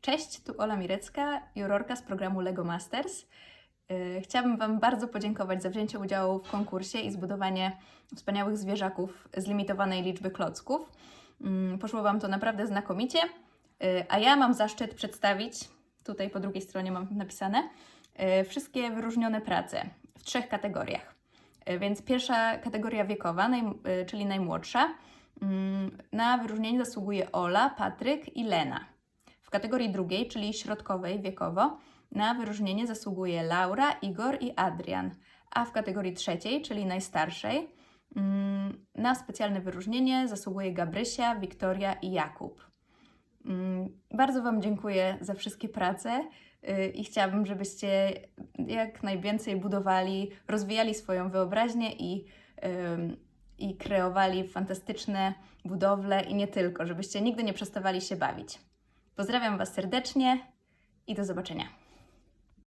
Cześć, tu Ola Mirecka, jurorka z programu LEGO Masters. Yy, Chciałabym Wam bardzo podziękować za wzięcie udziału w konkursie i zbudowanie wspaniałych zwierzaków z limitowanej liczby klocków. Mm, Poszło Wam to naprawdę znakomicie, Yy, a ja mam zaszczyt przedstawić, tutaj po drugiej stronie mam napisane, yy, wszystkie wyróżnione prace w trzech kategoriach. Więc pierwsza kategoria wiekowa, czyli najmłodsza, mm, na wyróżnienie zasługuje Ola, Patryk i Lena. W kategorii drugiej, czyli środkowej wiekowo, na wyróżnienie zasługuje Laura, Igor i Adrian, a w kategorii trzeciej, czyli najstarszej, mm, na specjalne wyróżnienie zasługuje Gabrysia, Wiktoria i Jakub. Mm, Bardzo Wam dziękuję za wszystkie prace y, i chciałabym, żebyście jak najwięcej budowali, rozwijali swoją wyobraźnię i, i kreowali fantastyczne budowle i nie tylko, żebyście nigdy nie przestawali się bawić. Pozdrawiam Was serdecznie i do zobaczenia.